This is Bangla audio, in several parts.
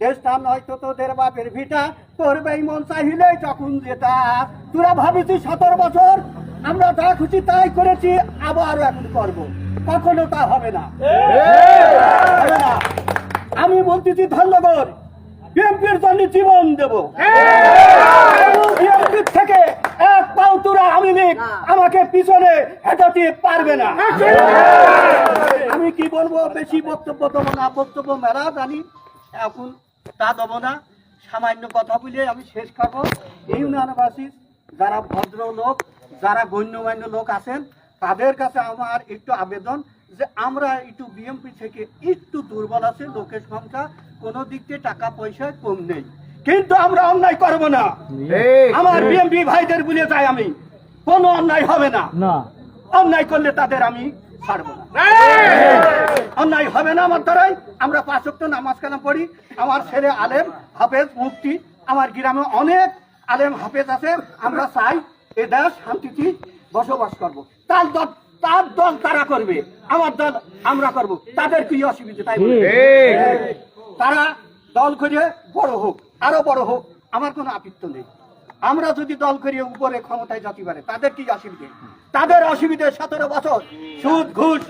দেশটা নয়তো তোদের বাপের ভিটা করবেই মন চাহিলেই যখন যেটা তোরা ভাবিছি সতেরো বছর আমরা যা খুশি তাই করেছি আবারও এখন করব। কখনো তা হবে না। আমি বলতেছি ধন্যবাদ। বিএনপির জন্য জীবন দেব। বিএনপির থেকে এক পাও তোরা আমি আমাকে পিছনে হেঁটাতে পারবে না। আমি কি বলব? বেশি বক্তব্য দেবো না। বক্তব্য মেলা জানি এখন তা দেবো না। সামান্য কথা বলে আমি শেষ করব। ইউনিয়নবাসী যারা ভদ্র লোক যারা গণ্যমান্য লোক আছেন তাদের কাছে আমার একটু আবেদন যে আমরা একটু বিএমপি থেকে একটু দুর্বল আছে লোকের সংখ্যা কোনো দিক দিয়ে টাকা পয়সায় কম নেই। কিন্তু আমরা অন্যায় করব না। আমার বিএমপি ভাইদের বলে যাই আমি কোনো অন্যায় হবে না। অন্যায় করলে তাদের আমি ছাড়বো। অন্যায় হবে না আমার দ্বারাই। আমরা পাঁচ ওয়াক্ত নামাজ কালাম পড়ি। আমার ছেলে আলেম হাফেজ মুফতি আমার গ্রামে অনেক আলেম হাফেজ আছে। আমরা চাই এ দেশ শান্তিতে বসবাস করব। তার দল তার দল তারা করবে। আমার দল আমরা করব। তাদের কি অসুবিধা তাই? তারা দল করে বড় হোক আরও বড় হোক আমার কোনো আপত্তি নেই। আমরা যদি দল করিয়ে উপরে ক্ষমতায় যেতে পারে তাদের কি অসুবিধে? তাদের অসুবিধে সতেরো বছর, সুদ, ঘুষ,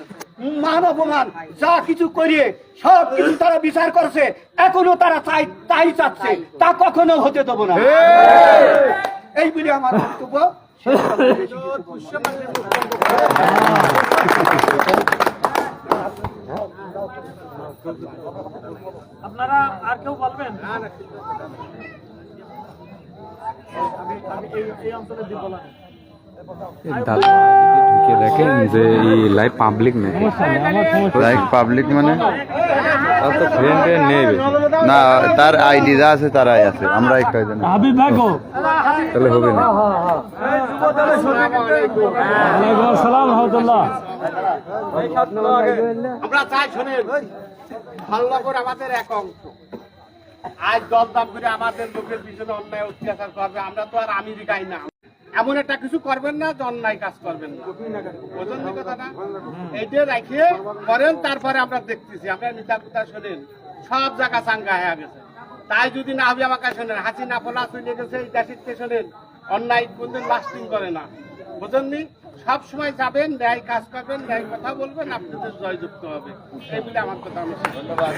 মান অপমান, যা কিছু করিয়ে সব কিছু তারা বিচার করছে, এখনও তারা চাই, তাই চাচ্ছে, তা কখনো হতে দেবো না। এই বলে আমার বক্তব্য। আপনারা আর কেউ বলবেন আমি আমি এই এই অঞ্চলের দিক বলা নেই। দাদা ঢুকে দেখেন যে এই লাইভ পাবলিক নেই। লাইভ পাবলিক মানে? তার তো ফ্রেন্ড নেই না তার আইডি যা আছে তারাই আছে। আমরা এক হাবিব তাহলে হবে না। ওয়ালাইকুম আসসালাম আমরা চাই শোনেন ভাল্লাপুর আমাদের এক অংশ। আজ দরদাম করে আমাদের লোকের পিছনে অন্যায়, অত্যাচার করবে। আমরা তো আর আমেরিকায় না। এমন একটা কিছু করবেন না, যে অন্যায় কাজ করবেন এইটা রাখিয়ে করেন, তারপরে আমরা দেখতেছি। আমরা নিতা কুতা শোনেন। সব জায়গা চাঙ্গা হয়ে গেছে। তাই যদি না হবে আমাকে শোনেন। হাসি না ফোলা চলে গেছে, এই দেশিতে শোনেন। অন্যায় কোনদিন লাস্টিং করে না। বুঝেননি সব সময় যাবেন, ন্যায় কাজ করবেন, ন্যায় কথা বলবেন, আপনাদের জয়যুক্ত হবে। এই বলে আমার কথা আমি শেষ করলাম।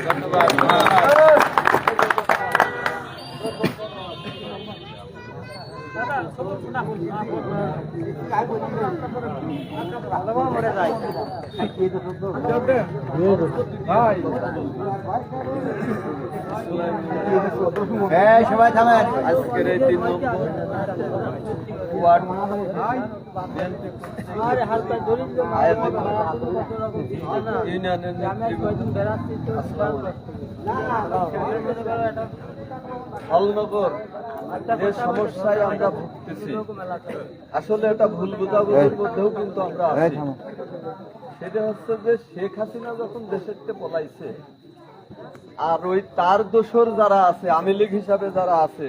সবাই থামেন। আজকের এই তিন নম্বর। ওয়ার্ড। ইউনিয়নের হলনগর যে সমস্যায় আমরা ভুগতেছি আসলে এটা ভুল বোঝাবুঝির মধ্যেও কিন্তু আমরা আছি। সেটা হচ্ছে যে শেখ হাসিনা যখন দেশের পলাইছে আর ওই তার দোষর যারা আছে আমি লীগ হিসাবে যারা আছে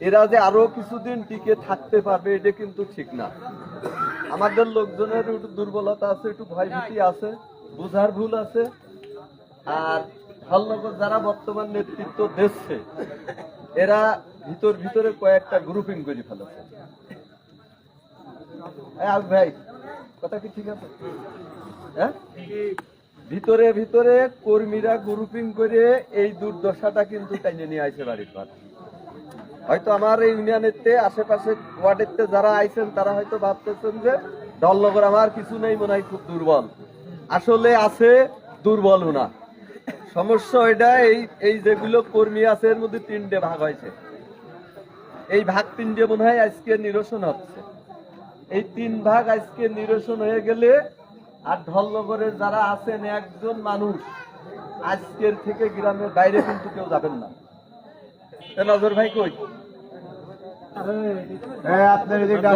এরা যে আরও কিছুদিন টিকে থাকতে পারবে, এটা কিন্তু ঠিক না। আমাদের লোকজনের একটু দুর্বলতা আছে, একটু ভয়ভীতি আছে, বুঝার ভুল আছে। আর হলনগর যারা বর্তমান নেতৃত্ব দিচ্ছে, এরা ভিতর ভিতরে কয়েকটা গ্রুপিং করে ফেলেছে। ভাই, কথা কি ঠিক আছে? হ্যাঁ? ভিতরে ভিতরে কর্মীরা গ্রুপিং করে এই দুর্দশাটা কিন্তু টাইনে নিয়ে আইছে বাড়ির পর হয়তো আমার এই ইউনিয়নেতে, আশেপাশে ওয়ার্ডেতে যারা আইছেন, তারা হয়তো ভাবতেছেন যে দলনগর আমার কিছু নেই, মনে হয় খুব দুর্বল। আসলে আছে দুর্বল না সমস্যা এটা এই এই যেগুলো কর্মী আছে, এর মধ্যে তিনটে ভাগ হয়েছে। এই ভাগ তিনটে মনে হয় আজকে নিরসন হচ্ছে। এই তিন ভাগ আজকে নিরসন হয়ে গেলে আর ঢলনগরের যারা আছেন, একজন মানুষ, আজকের থেকে গ্রামের বাইরে কিন্তু কেউ যাবেন না। নজর ভাই কই? হ্যাঁ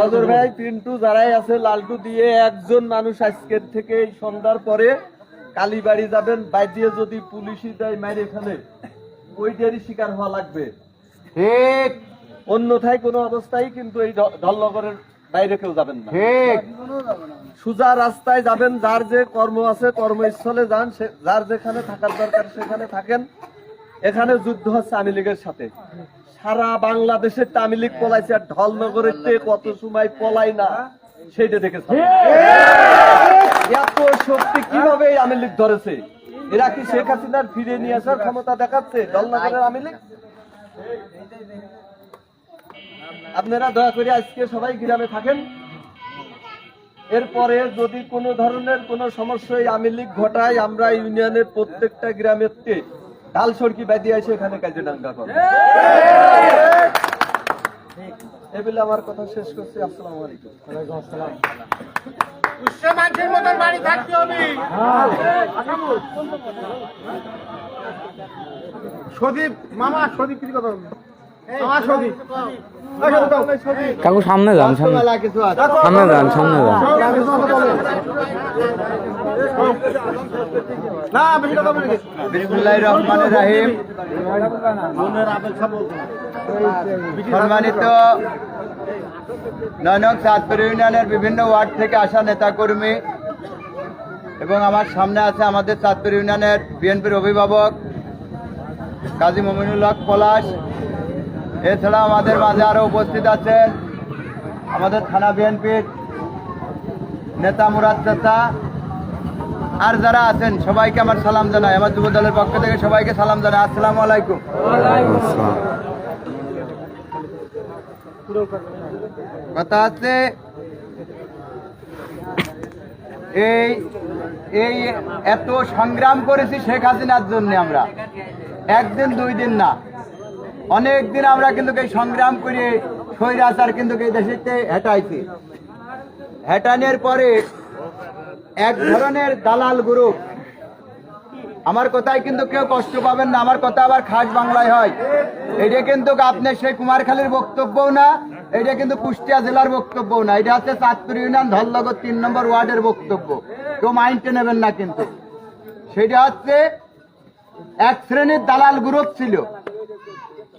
নজর ভাই পিন্টু যারাই আছে লালটু দিয়ে একজন মানুষ আজকের থেকে সন্ধ্যার পরে কালীবাড়ি যাবেন বাইরে যদি পুলিশই দেয় মাইরে ফেলে ওইটারই শিকার হওয়া লাগবে। ঠিক। অন্যথায় কোনো অবস্থায় কিন্তু এই ঢলনগরের বাইরে কেউ যাবেন না। ঠিক। সোজা রাস্তায় যাবেন যার যে কর্ম আছে কর্মস্থলে যান যার যেখানে থাকার দরকার সেখানে থাকেন। এখানে যুদ্ধ হচ্ছে আওয়ামী লীগের সাথে। সারা বাংলাদেশের আওয়ামী লীগ পলাইছে আর ঢলনগরের কত সময় পলাই না সেইটা দেখেছে এত শক্তি কীভাবে আওয়ামী লীগ ধরেছে? এরা কি শেখ হাসিনার ফিরে নিয়ে আসার ক্ষমতা দেখাচ্ছে ঢলনগরের আওয়ামী লীগ? আপনারা দয়া করে আজকে সবাই গ্রামে থাকেন। এরপরে যদি কোনো ধরনের কোনো সমস্যা এই আওয়ামী লীগ ঘটায় আমরা ইউনিয়নের প্রত্যেকটা গ্রামের তে সরকি সড়কি বাদিয়ে এসে এখানে কাজে ডাঙ্গা করে। এবেলে আমার কথা শেষ করছি আসসালামু আলাইকুম। সদীপ মামা সদীপ কি কথা সদীপ সদীপ। কাকু সামনে যান সামনে। মেলা কিছু আছে। সামনে যান সামনে যান। রহমানির রহিম। সম্মানিত নয়নক চাঁদপুর ইউনিয়নের বিভিন্ন ওয়ার্ড থেকে আসা নেতাকর্মী এবং আমার সামনে আছে আমাদের চাঁদপুর ইউনিয়নের বিএনপির অভিভাবক কাজী মমিনুল হক পলাশ এছাড়া আমাদের মাঝে আরও উপস্থিত আছেন আমাদের থানা বিএনপির নেতা মুরাদ চাচা। আর যারা আছেন, সবাইকে আমার সালাম জানাই। আমার যুব দলের পক্ষ থেকে সবাইকে সালাম জানাই। আসসালামু আলাইকুম। কথা হচ্ছে এই এই এত সংগ্রাম করেছি শেখ হাসিনার জন্য আমরা। একদিন, দুই দিন না। অনেক দিন আমরা কিন্তু এই সংগ্রাম করে স্বৈরাচার কিন্তু এই দেশেতে হেঁটাইছি। হেঁটানোর পরে এক ধরনের দালাল গ্রুপ, আমার কথায় কিন্তু কেউ কষ্ট পাবেন না, আমার কথা আবার খাস বাংলায় হয়। এটা কিন্তু আপনার সেই কুমারখালীর বক্তব্যও না, এটা কিন্তু কুষ্টিয়া জেলার বক্তব্যও না। এটা হচ্ছে চাঁদপুর ইউনিয়ন ধলনগর তিন নম্বর ওয়ার্ডের বক্তব্য। কেউ মাইন্ডে নেবেন না কিন্তু। সেটা হচ্ছে এক শ্রেণির দালাল গ্রুপ ছিল।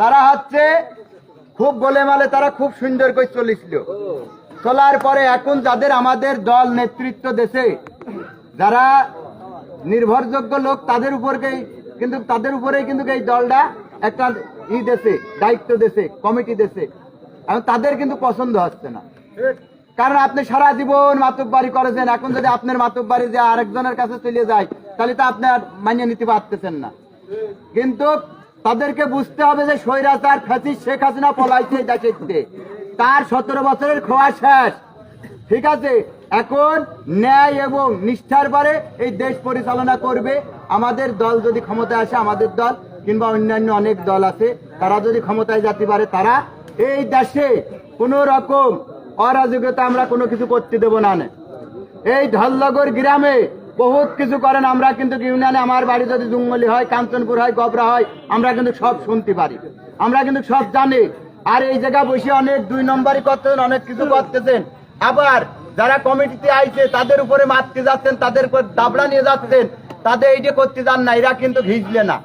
তারা হচ্ছে খুব গোলেমালে তারা খুব সুন্দর করে চলেছিল। চলার পরে এখন যাদের আমাদের দল নেতৃত্ব দেশে, যারা নির্ভরযোগ্য লোক, তাদের উপরকেই কিন্তু, তাদের উপরেই কিন্তু এই দলটা একটা ই দেশে, দায়িত্ব দেশে, কমিটি দেশে। এখন তাদের কিন্তু পছন্দ হচ্ছে না। কারণ আপনি সারা জীবন বাড়ি করেছেন, এখন যদি আপনার মাতুব বাড়ি যে আরেকজনের কাছে চলে যায়, তাহলে তো আপনার মানিয়ে নিতে পারতেছেন না। কিন্তু তাদেরকে বুঝতে হবে যে স্বৈরাচার ফ্যাসিস শেখ হাসিনা পলাইছে দেশে তার সতেরো বছরের খোয়া শেষ। ঠিক আছে? এখন ন্যায় এবং নিষ্ঠার পরে এই দেশ পরিচালনা করবে। আমাদের দল যদি ক্ষমতায় আসে, আমাদের দল, কিংবা অন্যান্য অনেক দল আছে, তারা যদি ক্ষমতায় যেতে পারে, তারা এই দেশে কোন রকম অরাজকতা আমরা কোনো কিছু করতে দেব না। এই ঢলনগর গ্রামে বহুত কিছু করেন, আমরা কিন্তু ইউনিয়নে আমার বাড়ি যদি জঙ্গলি হয়, কাঞ্চনপুর হয়, গবরা হয়, আমরা কিন্তু সব শুনতে পারি। আমরা কিন্তু সব জানি। আর এই জায়গা বসে অনেক দুই নম্বরই করতেছেন, অনেক কিছু করতেছেন। আবার যারা কমিটিতে আইছে, তাদের উপরে মারতে যাচ্ছেন, তাদের উপর দাবড়া নিয়ে যাচ্ছেন, তাদের এইটা করতে যান না, এরা কিন্তু ঘিজলে না।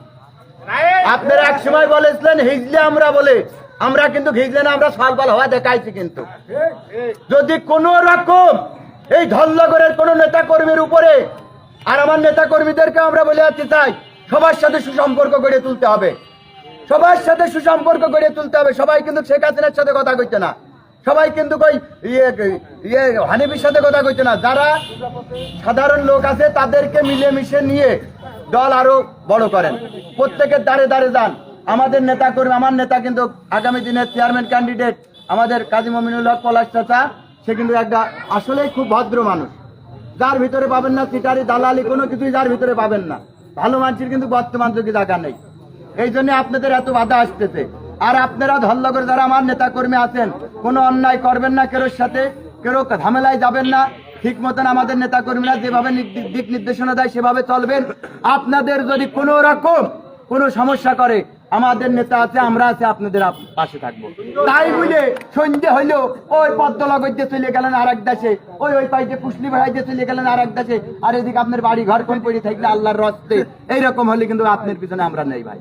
আপনারা এক সময় বলেছিলেন, হিজলে আমরা বলে। আমরা কিন্তু ঘিজলে না, আমরা সালবাল হওয়া দেখাইছি কিন্তু। যদি কোন রকম এই ধল্লগরের কোন নেতা কর্মীর উপরে আর আমার নেতা কর্মীদেরকে আমরা বলে যাচ্ছি চাই সবার সাথে সুসম্পর্ক গড়ে তুলতে হবে। সবার সাথে সুসম্পর্ক গড়ে তুলতে হবে। সবাই কিন্তু শেখ হাসিনার সাথে কথা কইতে না। সবাই কিন্তু কই ইয়ে ইয়ে হানিফির সাথে কথা কইতে না। যারা সাধারণ লোক আছে, তাদেরকে মিলেমিশে নিয়ে দল আরও বড় করেন। প্রত্যেকের দাঁড়ে দাঁড়ে যান। আমাদের নেতা কর্মী আমার নেতা কিন্তু আগামী দিনের চেয়ারম্যান ক্যান্ডিডেট আমাদের কাজী মমিনুল হক পলাশ চাচা, সে কিন্তু একটা আসলেই খুব ভদ্র মানুষ। যার ভিতরে পাবেন না সিটারি, দালালি, কোনো কিছুই যার ভিতরে পাবেন না। ভালো মানুষের কিন্তু বর্তমান যুগে জায়গা নেই। এই জন্য আপনাদের এত বাধা আসতেছে। আর আপনারা ধল্লগর যারা আমার নেতা কর্মী আছেন, কোনো অন্যায় করবেন না কেরোর সাথে কেউ ঝামেলায় যাবেন না। ঠিক মতন আমাদের নেতা কর্মীরা যেভাবে দিক নির্দেশনা দেয়, সেভাবে চলবেন। আপনাদের যদি কোনো রকম কোনো সমস্যা করে আমাদের নেতা আছে আমরা আছে আপনাদের পাশে থাকব। তাই বলে সন্ধ্যে হইল ওই পদ্মলা গদ্যে চলে গেলেন আর এক দেশে। ওই ওই পাইতে কুশলি ভাইতে চলে গেলেন আর এক দেশে। আর এদিকে আপনার বাড়ি ঘর কোন পড়ে থাকলে আল্লাহর রস্তে। এইরকম হলে কিন্তু আপনার পিছনে আমরা নেই ভাই।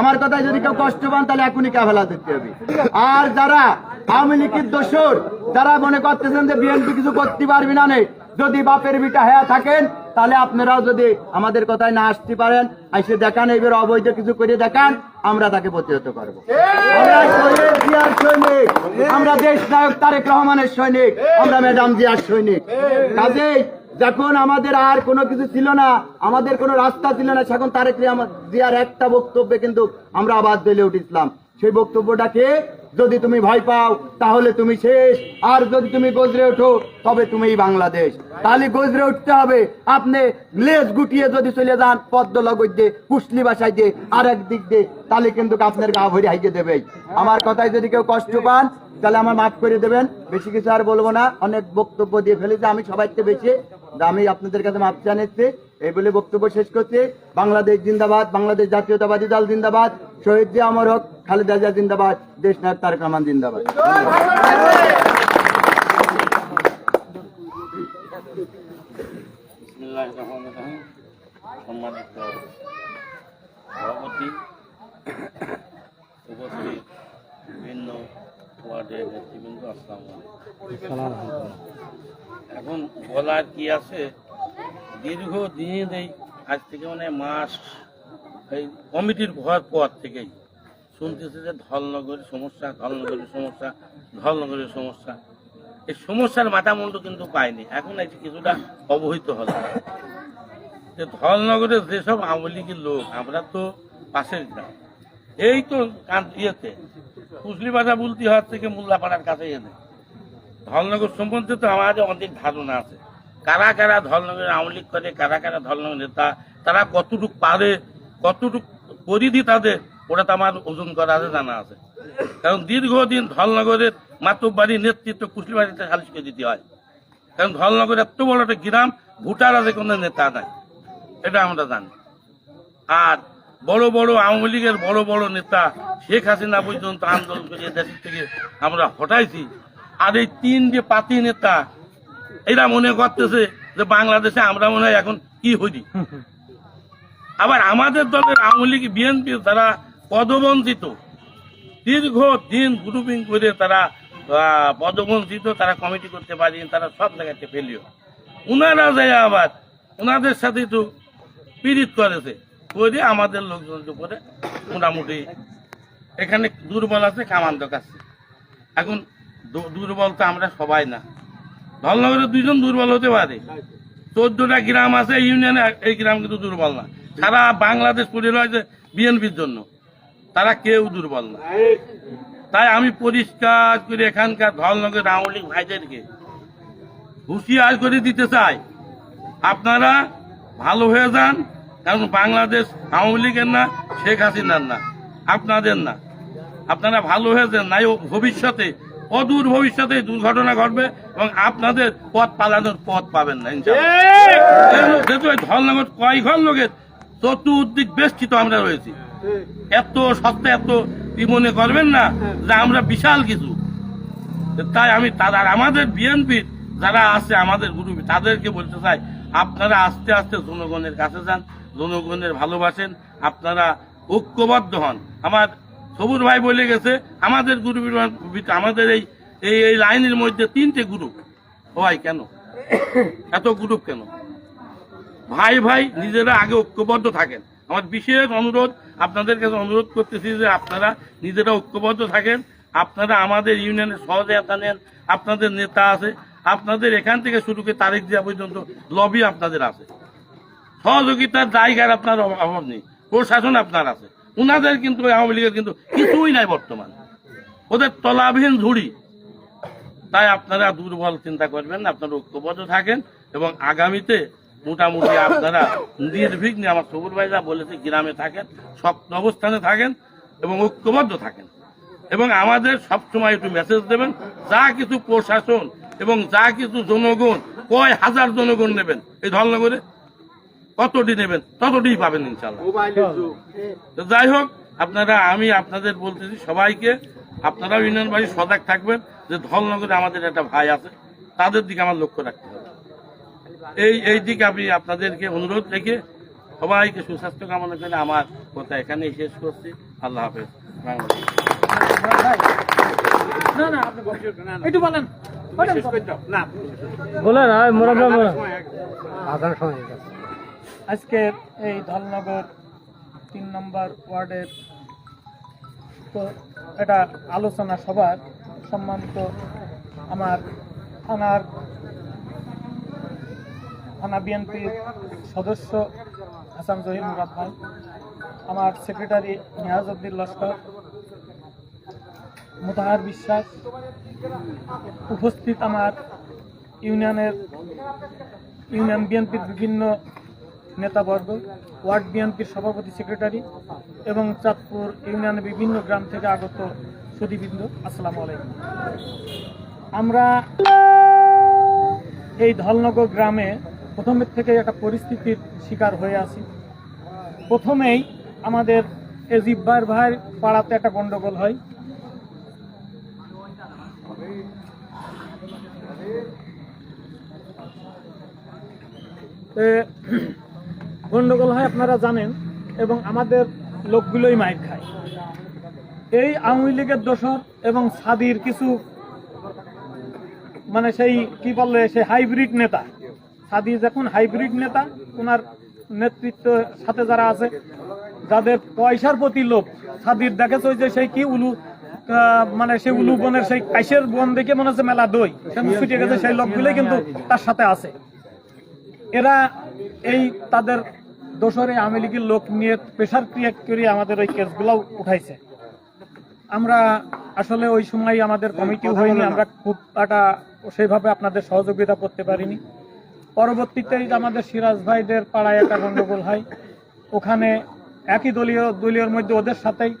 আমার কথায় যদি কেউ কষ্ট পান তাহলে এখনই কাফেলা দিতে হবে। আর যারা আওয়ামী লীগের দোষর যারা মনে করতেছেন যে বিএনপি কিছু করতে পারবি না নে, যদি বাপের বিটা হ্যাঁ থাকেন তাহলে আপনারাও যদি আমাদের কথায় না আসতে পারেন, এসে দেখান, এবার অবৈধ কিছু করে দেখান, আমরা তাকে প্রতিহত করব। সৈনিক, আমরা দেশ নায়ক তারেক রহমানের সৈনিক, আমরা ম্যাডাম জিয়ার সৈনিক। কাজেই যখন আমাদের আর কোনো কিছু ছিল না, আমাদের কোনো রাস্তা ছিল না, সেখন তারেক জিয়ার একটা বক্তব্যে কিন্তু আমরা আবার দিলে উঠেছিলাম। সেই বক্তব্যটাকে যদি তুমি ভয় পাও, তাহলে তুমি শেষ। আর যদি তুমি গজরে ওঠো, তবে তুমি বাংলাদেশ। তাহলে গজরে উঠতে হবে। আপনি লেজ গুটিয়ে যদি চলে যান পদ্ম লগজ দিয়ে কুশলি বাসায় দিয়ে আর এক দিক দিয়ে তাহলে কিন্তু আপনার গা ভরে হাইকে দেবে আমার কথায় যদি কেউ কষ্ট পান, তাহলে আমার মাফ করে দেবেন। বেশি কিছু আর বলব না। অনেক বক্তব্য দিয়ে ফেলেছে। আমি সবাইকে বেশি আমি আপনাদের কাছে মাফ জানাচ্ছি এই বলে বক্তব্য শেষ করছি। বাংলাদেশ জিন্দাবাদ, বাংলাদেশ জাতীয়তাবাদী দল জিন্দাবাদ, শহীদ জিয়া অমর হক, খালেদা জিন্দাবাদ, দেশ নায়ক তারেক রহমান জিন্দাবাদ। বিভিন্ন এখন বলার কি আছে? দীর্ঘ দিন এই আজ থেকে মানে মাস এই কমিটির ভয় পর থেকেই শুনতেছে যে ধলনগরের সমস্যা ধলনগরের সমস্যা ধলনগরের সমস্যা। এই সমস্যার মাথামুন্ড কিন্তু পায়নি এখন এটি কিছুটা অবহিত হলো। যে ধলনগরের যেসব আওয়ামী লীগের লোক, আমরা তো পাশের গ্রাম। এই তো ইয়েতে কুশলি বাজার বলতে হওয়ার থেকে মোল্লাপাড়ার কাছে এনে ধলনগর সম্বন্ধে তো আমাদের অনেক ধারণা আছে। কারা কারা ধলনগরের আওয়ামী লীগ করে, কারা কারা ধলনগর নেতা, তারা কতটুক পারে, কতটুক পরিধি তাদের, ওটা তো আমার ওজন করা জানা আছে। কারণ দীর্ঘদিন ধলনগরের মাতব্বাড়ি নেতৃত্ব কুশলিবাড়িতে খালিজ করে দিতে হয়। কারণ ধলনগর এত বড় একটা গ্রাম, ভোটার আছে কোনো নেতা নাই। এটা আমরা জানি। আর বড় বড় আওয়ামী লীগের বড় বড় নেতা শেখ হাসিনা পর্যন্ত আন্দোলন করে দেশ থেকে আমরা হটাইছি। আর এই তিন যে পাতি নেতা এরা মনে করতেছে যে বাংলাদেশে আমরা মনে হয় এখন কি হইনি। আবার আমাদের দলের আওয়ামী লীগ, বিএনপি তারা পদবঞ্চিত দীর্ঘ দিন গ্রুপিং করে তারা পদবঞ্চিত, তারা কমিটি করতে পারি তারা সব জায়গাতে ফেলিও উনারা যায় আবার ওনাদের সাথে তো পীড়িত করেছে, করে আমাদের লোকজনের করে মোটামুটি এখানে দুর্বল আছে কামান্ত কাছে এখন দুর্বল তো আমরা সবাই না। ধলনগরে দুইজন দুর্বল হতে পারে। চোদ্দটা গ্রাম আছে ইউনিয়নে এই গ্রাম কিন্তু দুর্বল না। সারা বাংলাদেশ পড়ে রয়েছে বিএনপির জন্য। তারা কেউ দুর্বল না। তাই আমি পরিষ্কার করে এখানকার ধলনগর আওয়ামী ভাইদেরকে হুঁশিয়ার করে দিতে চাই। আপনারা ভালো হয়ে যান, কারণ বাংলাদেশ আওয়ামী লীগের না, শেখ হাসিনার না, আপনাদের না। আপনারা ভালো হয়ে যান, নাই, ভবিষ্যতে অদূর ভবিষ্যতে দুর্ঘটনা ঘটবে এবং আপনাদের পথ পালানোর পথ পাবেন না। যেহেতু এই কয় ঘর লোকের চতুর্দিক বেষ্টিত আমরা রয়েছি। এত সত্য এত কি মনে করবেন না যে আমরা বিশাল কিছু। তাই আমি তারা আমাদের বিএনপির যারা আছে আমাদের গ্রুপে তাদেরকে বলতে চাই আপনারা আস্তে আস্তে জনগণের কাছে যান জনগণের ভালোবাসেন আপনারা ঐক্যবদ্ধ হন। আমার সবুর ভাই বলে গেছে, আমাদের গ্রুপের আমাদের এই এই এই লাইনের মধ্যে তিনটে গ্রুপ হয় কেন? এত গ্রুপ কেন? ভাই ভাই, নিজেরা আগে ঐক্যবদ্ধ থাকেন। আমার বিশেষ অনুরোধ, আপনাদের কাছে অনুরোধ করতেছি যে আপনারা নিজেরা ঐক্যবদ্ধ থাকেন। আপনারা আমাদের ইউনিয়নের সহযোগিতা নেন। আপনাদের নেতা আছে। আপনাদের এখান থেকে শুরু করে তারিখ দেওয়া পর্যন্ত লবি আপনাদের আছে। সহযোগিতার জায়গার আপনার অভাব নেই। প্রশাসন আপনার আছে। উনাদের কিন্তু, আওয়ামী লীগের কিন্তু কিছুই নাই বর্তমান। ওদের তলাবিহীন ঝুড়ি। তাই আপনারা দুর্বল চিন্তা করবেন আপনারা ঐক্যবদ্ধ থাকেন এবং আগামীতে মোটামুটি আপনারা নির্বিঘ্নে, আমার সবুর ভাই যা বলেছে, গ্রামে থাকেন, শক্ত অবস্থানে থাকেন এবং ঐক্যবদ্ধ থাকেন। এবং আমাদের সবসময় একটু মেসেজ দেবেন, যা কিছু প্রশাসন এবং যা কিছু জনগণ, কয় হাজার জনগণ নেবেন এই ধলনগরে কতটি নেবেন ততটি পাবেন ইনশাল্লাহ তো যাই হোক আপনারা আমি আপনাদের বলতেছি সবাইকে আপনারাও ইউনিয়নবাসী সজাগ থাকবেন যে ধলনগরে আমাদের একটা ভাই আছে তাদের দিকে আমার লক্ষ্য রাখতে হবে। এই এই দিকে আমি আপনাদেরকে অনুরোধ রেখে সবাইকে সুস্বাস্থ্য কামনা করে আমার কথা এখানেই শেষ করছি। আল্লাহ হাফেজ। বাংলাদেশ আজকে এই ধলনগর তিন নম্বর ওয়ার্ডের তো এটা আলোচনা সভার সম্মানিত আমার থানার, থানা বিএনপির সদস্য হাসান জহির মুরাদ আমার সেক্রেটারি নিয়াজউদ্দিন লস্কর, মোতাহার বিশ্বাস, উপস্থিত আমার ইউনিয়নের, ইউনিয়ন বিএনপির বিভিন্ন নেতাবর্গ ওয়ার্ড বিএনপির সভাপতি সেক্রেটারি এবং চাঁদপুর ইউনিয়নের বিভিন্ন গ্রাম থেকে আগত সুদীবৃন্দ আসসালামু আলাইকুম। আমরা এই ধলনগর গ্রামে প্রথমের থেকে একটা পরিস্থিতির শিকার হয়ে আছি। প্রথমেই আমাদের এজিব্বার ভাইয়ের পাড়াতে একটা গন্ডগোল হয়। এ, গন্ডগোল হয়, আপনারা জানেন, এবং আমাদের লোকগুলোই মাইর খায়। এই আওয়ামী লীগের দোষর এবং সাদির কিছু মানে সেই, কি বললে সেই হাইব্রিড নেতা। সাদি যখন হাইব্রিড নেতা ওনার নেতৃত্ব সাথে যারা আছে, যাদের পয়সার প্রতি লোভ, সাদির দেখেছে যে সেই কি উলু মানে সেই উলু বনের সেই কাইসের বন দেখে মনে হচ্ছে মেলা দই। ছুটে গেছে, সেই লোকগুলোই কিন্তু তার সাথে আছে। এরা এই তাদের দোসরে আওয়ামী লীগের লোক নিয়ে প্রেশার ক্রিয়েট করে আমাদের ওই কেসগুলো উঠাইছে। আমরা আসলে ওই সময় আমাদের কমিটিও হয়নি আমরা খুব একটা সেইভাবে আপনাদের সহযোগিতা করতে পারিনি। পরবর্তীতে আমাদের সিরাজ ভাইদের পাড়ায় একটা গণ্ডগোল হয়। ওখানে একই দলীয় দলীয় মধ্যে ওদের সাথেই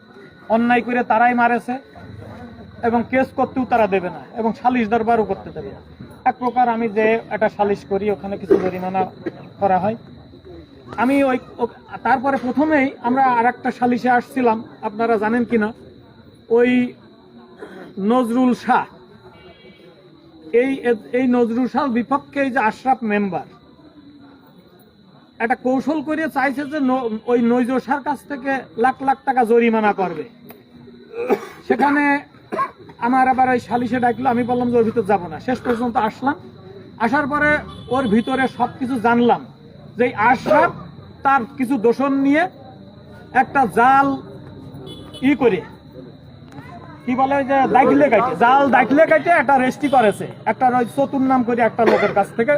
অন্যায় করে তারাই মারেছে এবং কেস করতেও তারা দেবে না এবং সালিশ দরবারও করতে দেবে না। এক প্রকার আমি যে একটা সালিশ করি ওখানে কিছু জরিমানা করা হয়। আমি ওই তারপরে প্রথমেই আমরা আর একটা সালিশে আসছিলাম, আপনারা জানেন কিনা? ওই নজরুল শাহ। এই এই নজরুল শাহ বিপক্ষে এই যে আশরাফ মেম্বার, একটা কৌশল করে চাইছে যে ন- ওই নৈজর শাহর কাছ থেকে লাখ লাখ টাকা জরিমানা করবে। সেখানে আমার আবার ওই সালিশে ডাকলো, আমি বললাম যে ওর ভিতর যাব না। শেষ পর্যন্ত আসলাম। আসার পরে ওর ভিতরে সবকিছু জানলাম। যে আশরাফ তার কিছু দোষণ নিয়ে একটা জাল ই করে, কি বলে যে দাখিলে কাটে জাল দাখিলে কাটে একটা রেস্টি করেছে। একটা চতুর নাম করে একটা লোকের কাছ থেকে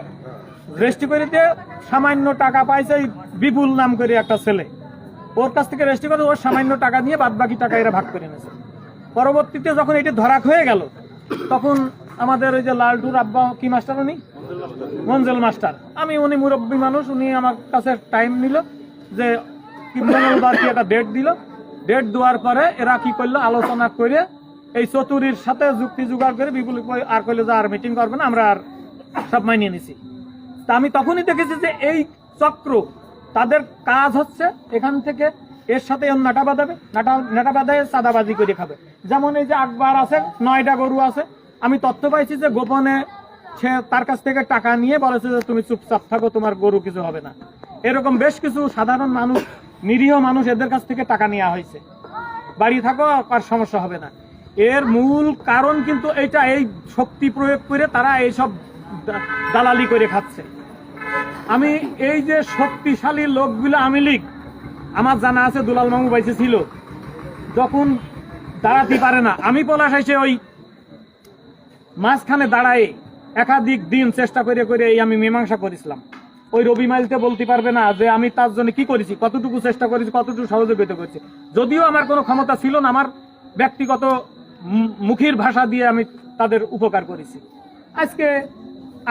রেস্টি করে দিয়ে সামান্য টাকা পাইছে বিপুল নাম করে একটা ছেলে। ওর কাছ থেকে রেস্টি করে ওর সামান্য টাকা নিয়ে বাদ বাকি টাকা এরা ভাগ করে নিয়েছে। পরবর্তীতে যখন এটি ধরা হয়ে গেল, তখন আমাদের ওই যে লালটুর আব্বা কি মাস্টার উনি? মঞ্জেল মাস্টার। আমি উনি মুরব্বী মানুষ, উনি আমার কাছে টাইম নিল যে মঙ্গলবার কি একটা ডেট দিল। ডেট দেওয়ার পরে এরা কি করল? আলোচনা করে এই চতুরির সাথে যুক্তি জোগাড় করে বিপুল আর কইলো যে আর মিটিং করবে না, আমরা আর সব মানিয়ে নিছি। তা আমি তখনই দেখেছি যে এই চক্র, তাদের কাজ হচ্ছে এখান থেকে এর সাথে নাটা বাঁধাবে, নাটা নাটা বাঁধায় চাঁদাবাজি করে খাবে। যেমন এই যে আকবার আছে, নয়টা গরু আছে, আমি তথ্য পাইছি যে গোপনে সে তার কাছ থেকে টাকা নিয়ে বলেছে যে, তুমি চুপচাপ থাকো, তোমার গরু কিছু হবে না। এরকম বেশ কিছু সাধারণ মানুষ, নিরীহ মানুষ এদের কাছ থেকে টাকা নেওয়া হয়েছে। বাড়ি থাকো, আর সমস্যা হবে না। এর মূল কারণ কিন্তু এইটা, এই শক্তি প্রয়োগ করে তারা এইসব দালালি করে খাচ্ছে। আমি এই যে শক্তিশালী লোকগুলো আমি লীগ, আমার জানা আছে দুলাল মামু বাইসে ছিল। যখন দাঁড়াতে পারে না, আমি পলাশ এসে ওই মাঝখানে দাঁড়ায় একাধিক দিন চেষ্টা করে করে এই আমি মীমাংসা করেছিলাম। ওই রবি মাইলতে বলতে পারবে না যে আমি তার জন্য কি করেছি, কতটুকু চেষ্টা করেছি, কতটুকু সহযোগিতা করেছি। যদিও আমার কোনো ক্ষমতা ছিল না, আমার ব্যক্তিগত মুখের ভাষা দিয়ে আমি তাদের উপকার করেছি। আজকে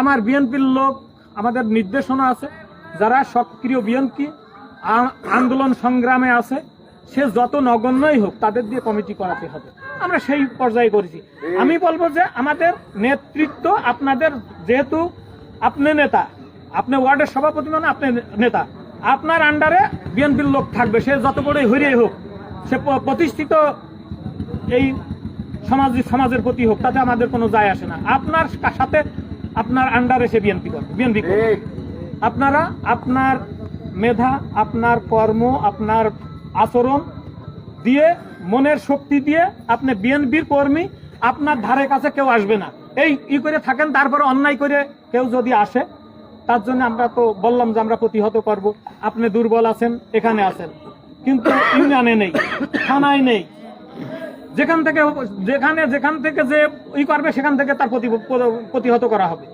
আমার বিএনপির লোক, আমাদের নির্দেশনা আছে, যারা সক্রিয় বিএনপি আন্দোলন সংগ্রামে আছে, সে যত নগণ্যই হোক, তাদের দিয়ে কমিটি করাতে হবে। আমরা সেই পর্যায়ে করেছি। আমি বলব যে আমাদের নেতৃত্ব আপনাদের যেহেতু আপনি নেতা আপনি ওয়ার্ডের সভাপতি মানে আপনি নেতা আপনার আন্ডারে বিএনপির লোক থাকবে সে যত বড়ই হইরেই হোক সে প্রতিষ্ঠিত এই সমাজ সমাজের প্রতি হোক তাতে আমাদের কোনো যায় আসে না। আপনার সাথে আপনার আন্ডারে সে বিএনপি করবে বিএনপি আপনারা আপনার মেধা আপনার কর্ম আপনার আচরণ দিয়ে মনের শক্তি দিয়ে আপনি বিএনপির কর্মী আপনার ধারে কাছে কেউ আসবে না। এই ই করে থাকেন তারপরে অন্যায় করে কেউ যদি আসে তার জন্য আমরা তো বললাম যে আমরা প্রতিহত করব। আপনি দুর্বল আছেন এখানে আছেন। কিন্তু ইউনিয়নে নেই থানায় নেই। যেখান থেকে যেখানে যেখান থেকে যে ই করবে সেখান থেকে তার প্রতি প্রতিহত করা হবে।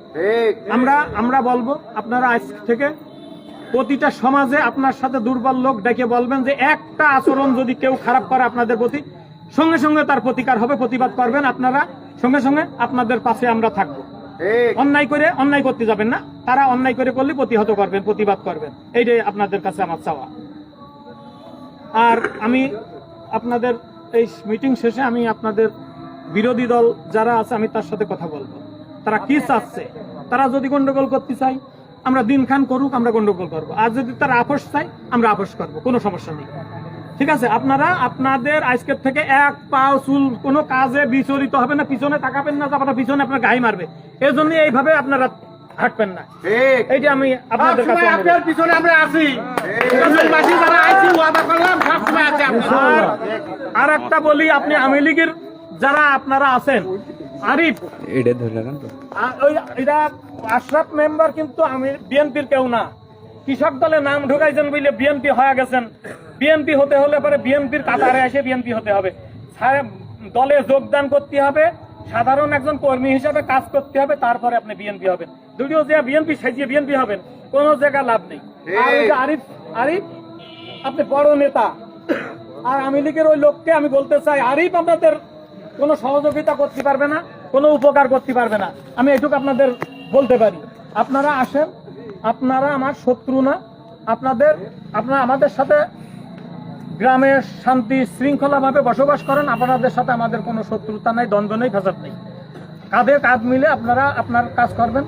আমরা আমরা বলব আপনারা আজ থেকে প্রতিটা সমাজে আপনার সাথে দুর্বল লোক ডেকে বলবেন যে একটা আচরণ যদি কেউ খারাপ করে আপনাদের প্রতি সঙ্গে সঙ্গে তার প্রতিকার হবে প্রতিবাদ করবেন আপনারা সঙ্গে সঙ্গে আপনাদের পাশে আমরা থাকব। অন্যায় করে অন্যায় করতে যাবেন না তারা অন্যায় করে করলে প্রতিহত করবেন প্রতিবাদ করবেন। এইটাই আপনাদের কাছে আমার চাওয়া। আর আমি আপনাদের এই মিটিং শেষে আমি আপনাদের বিরোধী দল যারা আছে আমি তার সাথে কথা বলব। তারা কি চাচ্ছে? তারা যদি গন্ডগোল করতে চাই আমরা দিন খান করুক আমরা গন্ডগোল করব। আর যদি তারা আপোষ চাই আমরা আপোষ করব। কোনো সমস্যা নেই। ঠিক আছে? আপনারা আপনাদের আজকের থেকে এক পাও চুল কোনো কাজে বিচলিত হবে না পিছনে তাকাবেন না আপনার পিছনে আপনার গায়ে মারবে। এই জন্য এইভাবে আপনারা হাঁটবেন না। এইটা আমি আপনাদের কাছে আপনার পিছনে আমরা আছি। যারা আইছি ওয়াদা করলাম সব সময় আছে আর আর একটা বলি আপনি আওয়ামী লীগের যারা আপনারা আছেন আরিফ। আ- ওই এটা আশরাফ মেম্বার কিন্তু আমি বিএনপির কেউ না। কৃষক দলে নাম ঢুকাইছেন বলে বিএনপি হয়ে গেছেন। বিএনপি হতে হলে পরে বিএনপির কাতারে এসে বিএনপি হতে হবে। দলে যোগদান করতে হবে সাধারণ একজন কর্মী হিসাবে কাজ করতে হবে তারপরে আপনি বিএনপি হবেন। দুটিও যে বিএনপি সাজিয়ে বিএনপি হবেন কোনো জায়গা লাভ নেই। আরিফ আরিফ আপনি বড় নেতা। আর আমি লীগের ওই লোককে আমি বলতে চাই আরিফ আপনাদের কোনো সহযোগিতা করতে পারবে না, কোনো উপকার করতে পারবে না। আমি এটুকু আপনাদের বলতে পারি। আপনারা আসেন, আপনারা আমার শত্রু না। আপনাদের, আপনারা আমাদের সাথে গ্রামে শান্তি শৃঙ্খলাভাবে বসবাস করেন, আপনাদের সাথে আমাদের কোনো শত্রুতা নাই, দ্বন্দ্ব নেই ফেসাদ নেই। কাঁধে কাঁধ মিলে আপনারা আপনার কাজ করবেন,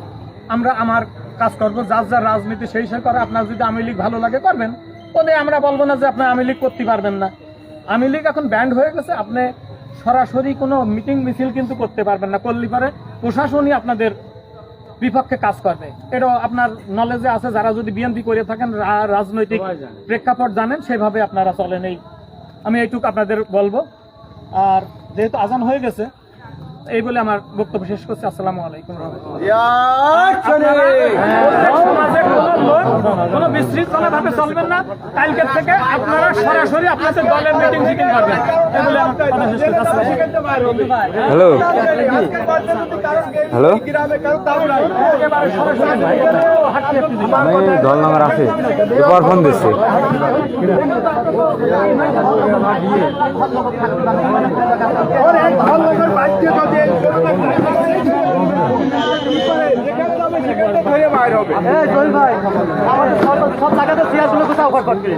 আমরা আমার কাজ করব, যার যার রাজনীতি সেই সেই করে। আপনার যদি আওয়ামী লীগ ভালো লাগে, করবেন। ওদের আমরা বলব না যে আপনি আওয়ামী লীগ করতে পারবেন না। আওয়ামী লীগ এখন ব্যান্ড হয়ে গেছে, আপনি সরাসরি কোনো মিটিং মিছিল কিন্তু করতে পারবেন না। করলে পরে প্রশাসনই আপনাদের বিপক্ষে কাজ করবে। এটা আপনার নলেজে আছে যারা যদি বিএনপি করে থাকেন রাজনৈতিক প্রেক্ষাপট জানেন সেভাবে আপনারা চলেন এই আমি এইটুকু আপনাদের বলব। আর যেহেতু আজান হয়ে গেছে এই বলে আমার বক্তব্য শেষ করছি। আসসালামু আলাইকুম কোনো বিশৃঙ্খলা ভাবে চলবেন না। কালকের থেকে আপনারা সরাসরি আপনাদের দলের মিটিং মিটিং করবেন। হ্যালো। হ্যালো। আমি দল নাম্বার আছে। এবার ফোন দিচ্ছে। সব জায়গাতে চেয়ারগুলো কোথাও করবে